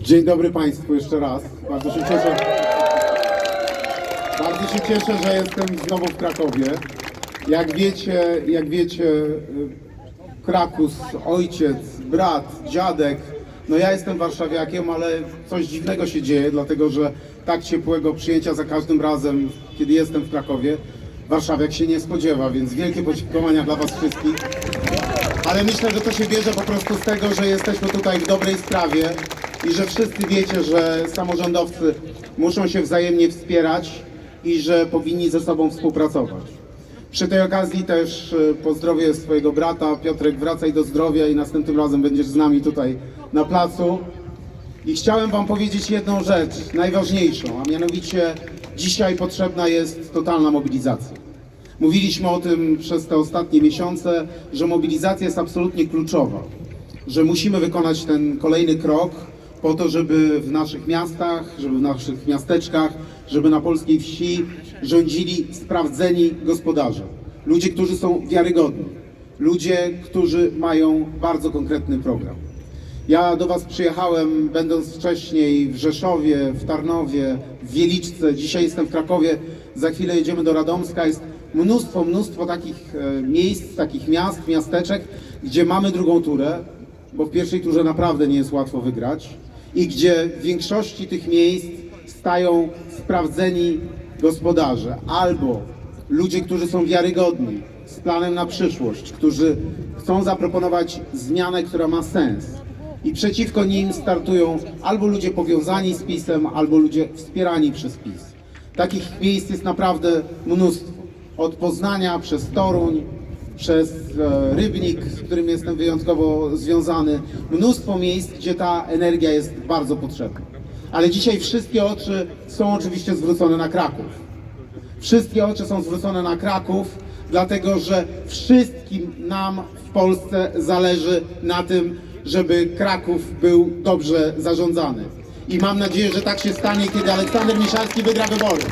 Dzień dobry Państwu jeszcze raz. Bardzo się cieszę. Bardzo się cieszę, że jestem znowu w Krakowie. Jak wiecie, jak wiecie, y, Krakus, ojciec, brat, dziadek. No ja jestem warszawiakiem, ale coś dziwnego się dzieje, dlatego że tak ciepłego przyjęcia za każdym razem, kiedy jestem w Krakowie, warszawiak się nie spodziewa, więc wielkie podziękowania dla Was wszystkich. Ale myślę, że to się bierze po prostu z tego, że jesteśmy tutaj w dobrej sprawie i że wszyscy wiecie, że samorządowcy muszą się wzajemnie wspierać i że powinni ze sobą współpracować. Przy tej okazji też e, pozdrowię swojego brata. Piotrek, wracaj do zdrowia i następnym razem będziesz z nami tutaj na placu. I chciałem Wam powiedzieć jedną rzecz, najważniejszą, a mianowicie dzisiaj potrzebna jest totalna mobilizacja. Mówiliśmy o tym przez te ostatnie miesiące, że mobilizacja jest absolutnie kluczowa, że musimy wykonać ten kolejny krok po to, żeby w naszych miastach, żeby w naszych miasteczkach, żeby na polskiej wsi rządzili sprawdzeni gospodarze. Ludzie, którzy są wiarygodni, ludzie, którzy mają bardzo konkretny program. Ja do Was przyjechałem, będąc wcześniej w Rzeszowie, w Tarnowie, w Wieliczce. Dzisiaj jestem w Krakowie, za chwilę jedziemy do Radomska. Jest mnóstwo, mnóstwo takich e, miejsc, takich miast, miasteczek, gdzie mamy drugą turę, bo w pierwszej turze naprawdę nie jest łatwo wygrać i gdzie w większości tych miejsc stają sprawdzeni gospodarze albo ludzie, którzy są wiarygodni, z planem na przyszłość, którzy chcą zaproponować zmianę, która ma sens. I przeciwko nim startują albo ludzie powiązani z PiSem, albo ludzie wspierani przez PiS. Takich miejsc jest naprawdę mnóstwo. Od Poznania przez Toruń, przez e, Rybnik, z którym jestem wyjątkowo związany. Mnóstwo miejsc, gdzie ta energia jest bardzo potrzebna. Ale dzisiaj wszystkie oczy są oczywiście zwrócone na Kraków. Wszystkie oczy są zwrócone na Kraków, dlatego że wszystkim nam w Polsce zależy na tym, żeby Kraków był dobrze zarządzany. I mam nadzieję, że tak się stanie, kiedy Aleksander Miszalski wygra wybory.